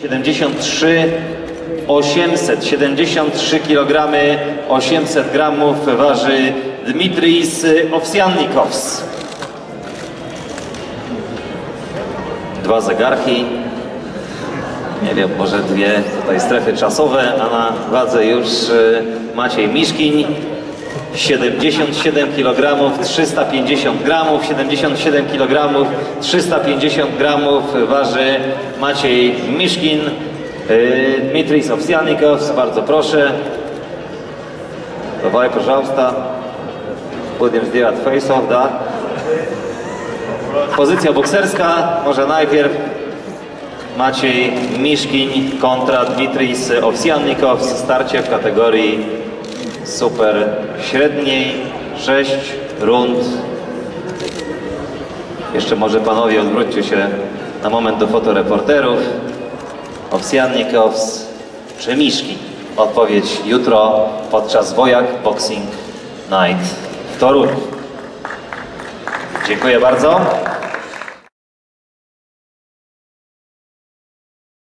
73 800, 73 kg 800 gramów waży Dmitris Owsiannikows. Dwa zegarki. Nie wiem, może dwie tutaj strefy czasowe, a na wadze już y, Maciej Miszkiń. 77 kg 350 gramów, 77 kg 350 gramów waży Maciej Miszkin, yy, Dmitris Owsiannikows, bardzo proszę. Давай, пожалуйста. Будем сделать face-off, да? Pozycja bokserska, może najpierw Maciej Miszkin kontra Dmitris Owsiannikows, starcie w kategorii super średniej, 6 rund. Jeszcze może panowie odwróćcie się na moment do fotoreporterów. Owsiannikows czy Miszki? Odpowiedź jutro podczas Wojak Boxing Night w Toruniu. Dziękuję bardzo.